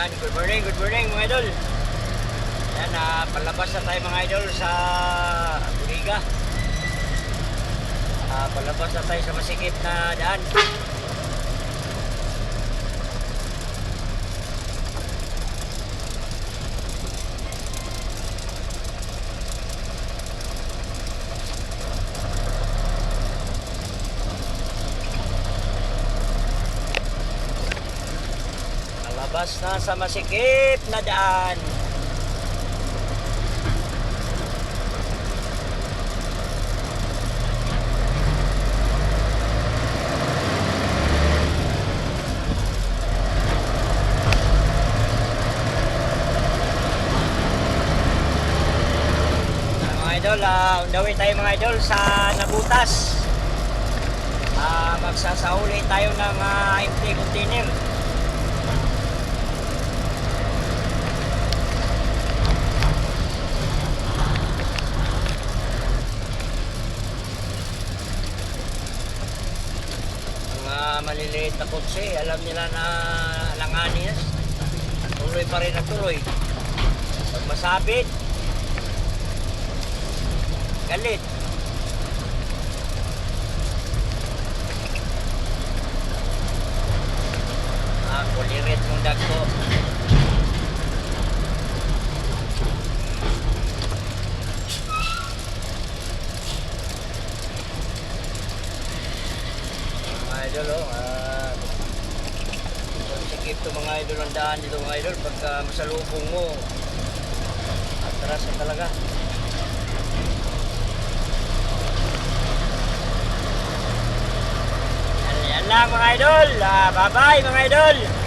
Yan, good morning, good morning mga idol. Yan, ah, palabas na tayo mga idol sa Buriga. Ah, palabas na tayo sa masikip na daan. Na sa masikip na daan. Mga idol, uh, undawin tayo mga idol sa Nabutas. Ah, magsasauli tayo ng uh, empty container. Mga maliliit na kotse, alam nila na alanganin yan. Tuloy pa rin ang tuloy. Pag masabit, galit. Ah, kulirit yung dagko. mga idol oh. Ah uh, sikip to mga idol ang daan dito mga idol pagka masalubong mo. Atras na talaga. Yan, yan lang mga idol. Ah, bye bye mga idol